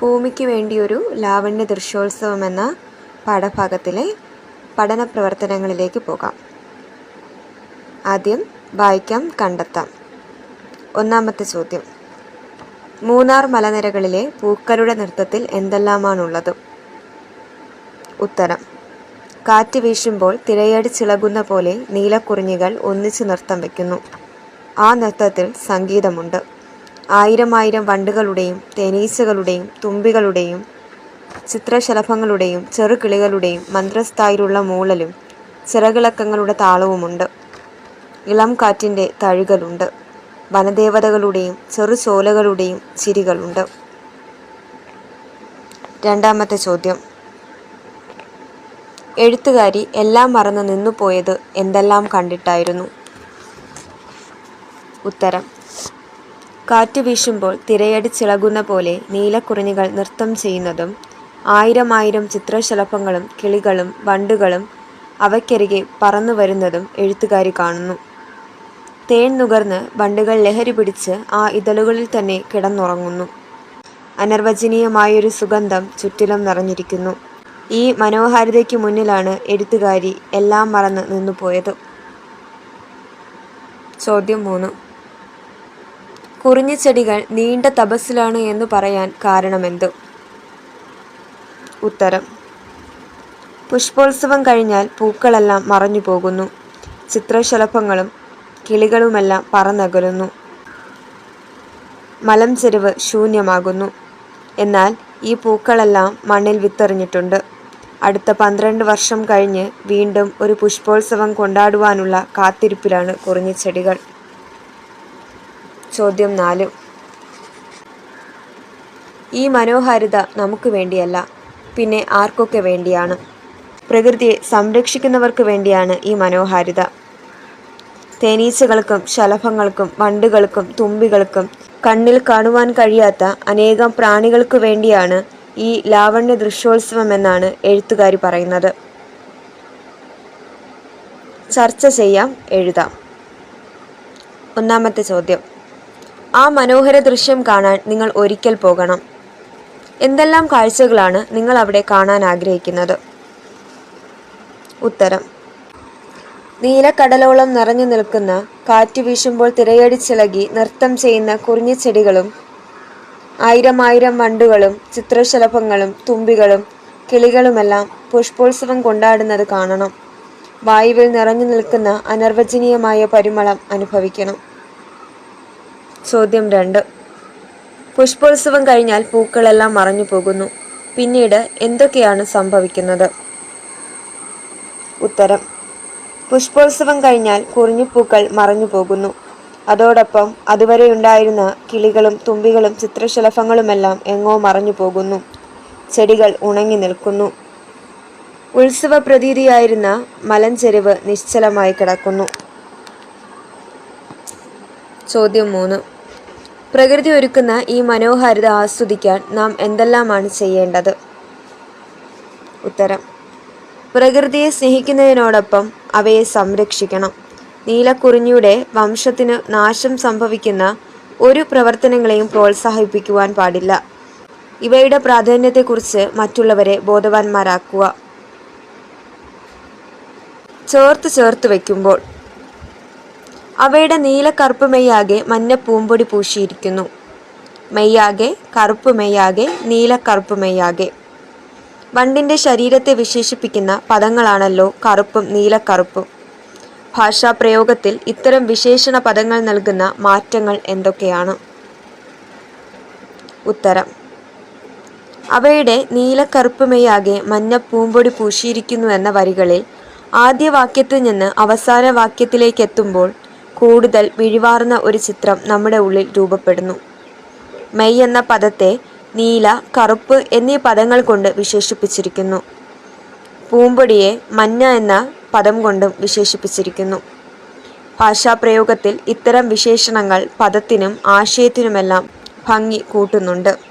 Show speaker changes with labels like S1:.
S1: ഭൂമിക്ക് വേണ്ടിയൊരു ലാവണ്യ ദൃശ്യോത്സവം എന്ന പാഠഭാഗത്തിലെ പഠന പ്രവർത്തനങ്ങളിലേക്ക് പോകാം. ആദ്യം വായിക്കാം കണ്ടെത്താം. ഒന്നാമത്തെ ചോദ്യം. മൂന്നാർ മലനിരകളിലെ പൂക്കളുടെ നൃത്തത്തിൽ എന്തെല്ലാമാണുള്ളത്? ഉത്തരം. കാറ്റ് വീശുമ്പോൾ തിരയടി തിരയടിച്ചിളകുന്ന പോലെ നീലക്കുറിഞ്ഞികൾ ഒന്നിച്ച് നൃത്തം വയ്ക്കുന്നു. ആ നൃത്തത്തിൽ സംഗീതമുണ്ട്. ആയിരം ആയിരം വണ്ടുകളുടെയും തേനീച്ചകളുടെയും തുമ്പികളുടെയും ചിത്രശലഭങ്ങളുടെയും ചെറുകിളികളുടെയും മന്ത്രസ്ഥായിലുള്ള മൂളലും ചിറകിളക്കങ്ങളുടെ താളവുമുണ്ട്. ഇളം കാറ്റിന്റെ തഴുകലുണ്ട്. വനദേവതകളുടെയും ചെറുചോലകളുടെയും ചിരികളുണ്ട്. രണ്ടാമത്തെ ചോദ്യം. എഴുത്തുകാരി എല്ലാം മറന്ന് നിന്നുപോയത് എന്തെല്ലാം കണ്ടിട്ടായിരുന്നു? ഉത്തരം. കാറ്റ് വീശുമ്പോൾ തിരയടിച്ചിളകുന്ന പോലെ നീലക്കുറിഞ്ഞികൾ നൃത്തം ചെയ്യുന്നതും ആയിരം ആയിരം ചിത്രശലഭങ്ങളും കിളികളും വണ്ടുകളും അവയ്ക്കരികെ പറന്നു വരുന്നതും എഴുത്തുകാരി കാണുന്നു. തേൻ നുകർന്ന് വണ്ടുകൾ ലഹരി പിടിച്ച് ആ ഇതളുകളിൽ തന്നെ കിടന്നുറങ്ങുന്നു. അനർവചനീയമായൊരു സുഗന്ധം ചുറ്റിലും നിറഞ്ഞിരിക്കുന്നു. ഈ മനോഹാരിതയ്ക്ക് മുന്നിലാണ് എഴുത്തുകാരി എല്ലാം മറന്ന് നിന്നുപോയത്. ചോദ്യം മൂന്ന്. കുറിഞ്ഞിച്ചെടികൾ നീണ്ട തപസ്സിലാണ് എന്ന് പറയാൻ കാരണമെന്ത്? ഉത്തരം. പുഷ്പോത്സവം കഴിഞ്ഞാൽ പൂക്കളെല്ലാം മറഞ്ഞു പോകുന്നു. ചിത്രശലഭങ്ങളും കിളികളുമെല്ലാം പറന്നകലുന്നു. മലം ചെരുവ് ശൂന്യമാകുന്നു. എന്നാൽ ഈ പൂക്കളെല്ലാം മണ്ണിൽ വിത്തെറിഞ്ഞിട്ടുണ്ട്. അടുത്ത പന്ത്രണ്ട് വർഷം കഴിഞ്ഞ് വീണ്ടും ഒരു പുഷ്പോത്സവം കൊണ്ടാടുവാനുള്ള കാത്തിരിപ്പിലാണ് കുറിഞ്ഞിച്ചെടികൾ ചോദ്യം നാല്. ഈ മനോഹാരിത നമുക്ക് വേണ്ടിയല്ല പിന്നെ ആർക്കൊക്കെ വേണ്ടിയാണ്? പ്രകൃതിയെ സംരക്ഷിക്കുന്നവർക്ക് വേണ്ടിയാണ് ഈ മനോഹാരിത. തേനീച്ചകൾക്കും ശലഭങ്ങൾക്കും വണ്ടുകൾക്കും തുമ്പികൾക്കും കണ്ണിൽ കാണുവാൻ കഴിയാത്ത അനേകം പ്രാണികൾക്ക് വേണ്ടിയാണ് ഈ ലാവണ്യ ദൃശ്യോത്സവം എന്നാണ് എഴുത്തുകാരി പറയുന്നത്. ചർച്ച ചെയ്യാം എഴുതാം. ഒന്നാമത്തെ ചോദ്യം. ആ മനോഹര ദൃശ്യം കാണാൻ നിങ്ങൾ ഒരിക്കൽ പോകണം. എന്തെല്ലാം കാഴ്ചകളാണ് നിങ്ങൾ അവിടെ കാണാൻ ആഗ്രഹിക്കുന്നത്? ഉത്തരം. നീലക്കടലോളം നിറഞ്ഞു നിൽക്കുന്ന കാറ്റ് വീശുമ്പോൾ തിരയടിച്ചിളകി നൃത്തം ചെയ്യുന്ന കുറിഞ്ഞിച്ചെടികളും ആയിരം ആയിരം വണ്ടുകളും ചിത്രശലഭങ്ങളും തുമ്പികളും കിളികളുമെല്ലാം പുഷ്പോത്സവം കൊണ്ടാടുന്നത് കാണണം. വായുവിൽ നിറഞ്ഞു നിൽക്കുന്ന അനർവചനീയമായ പരിമളം അനുഭവിക്കണം. ചോദ്യം രണ്ട്. പുഷ്പോത്സവം കഴിഞ്ഞാൽ പൂക്കളെല്ലാം മറഞ്ഞു പോകുന്നു. പിന്നീട് എന്തൊക്കെയാണ് സംഭവിക്കുന്നത്? ഉത്തരം. പുഷ്പോത്സവം കഴിഞ്ഞാൽ കുറിഞ്ഞിപ്പൂക്കൾ മറഞ്ഞു പോകുന്നു. അതോടൊപ്പം അതുവരെ ഉണ്ടായിരുന്ന കിളികളും തുമ്പികളും ചിത്രശലഭങ്ങളുമെല്ലാം എങ്ങോ മറഞ്ഞു പോകുന്നു. ചെടികൾ ഉണങ്ങി നിൽക്കുന്നു. ഉത്സവ പ്രതീതിയായിരുന്ന മലഞ്ചെരിവ് നിശ്ചലമായി കിടക്കുന്നു. ചോദ്യം മൂന്ന്. പ്രകൃതി ഒരുക്കുന്ന ഈ മനോഹാരിത ആസ്വദിക്കാൻ നാം എന്തെല്ലാമാണ് ചെയ്യേണ്ടത്? ഉത്തരം. പ്രകൃതിയെ സ്നേഹിക്കുന്നതിനോടൊപ്പം അവയെ സംരക്ഷിക്കണം. നീലക്കുറിഞ്ഞിയുടെ വംശത്തിന് നാശം സംഭവിക്കുന്ന ഒരു പ്രവർത്തനങ്ങളെയും പ്രോത്സാഹിപ്പിക്കുവാൻ പാടില്ല. ഇവയുടെ പ്രാധാന്യത്തെക്കുറിച്ച് മറ്റുള്ളവരെ ബോധവാന്മാരാക്കുക. ചേർത്ത് ചേർത്ത് വയ്ക്കുമ്പോൾ അവയുടെ നീല കറുപ്പ് മെയ്യാകെ മഞ്ഞ പൂമ്പൊടി പൂശിയിരിക്കുന്നു. മെയ്യാകെ കറുപ്പ് മെയ്യാകെ നീല കറുപ്പ് മെയ്യാകെ വണ്ടിന്റെ ശരീരത്തെ വിശേഷിപ്പിക്കുന്ന പദങ്ങളാണല്ലോ കറുപ്പും നീലക്കറുപ്പും. ഭാഷാപ്രയോഗത്തിൽ ഇത്തരം വിശേഷണ പദങ്ങൾ നൽകുന്ന മാറ്റങ്ങൾ എന്തൊക്കെയാണ്? ഉത്തരം. അവയുടെ നീലക്കറുപ്പുമയാകെ മഞ്ഞ പൂമ്പൊടി പൂശിയിരിക്കുന്നു എന്ന വരികളിൽ ആദ്യ വാക്യത്തിൽ നിന്ന് അവസാന വാക്യത്തിലേക്ക് എത്തുമ്പോൾ കൂടുതൽ മിഴിവാർന്ന ഒരു ചിത്രം നമ്മുടെ ഉള്ളിൽ രൂപപ്പെടുന്നു. മെയ് എന്ന പദത്തെ നീല കറുപ്പ് എന്നീ പദങ്ങൾ കൊണ്ട് വിശേഷിപ്പിച്ചിരിക്കുന്നു. പൂമ്പൊടിയെ മഞ്ഞ എന്ന പദം കൊണ്ടും വിശേഷിപ്പിച്ചിരിക്കുന്നു. ഭാഷാപ്രയോഗത്തിൽ ഇത്തരം വിശേഷണങ്ങൾ പദത്തിനും ആശയത്തിനുമെല്ലാം ഭംഗി കൂട്ടുന്നുണ്ട്.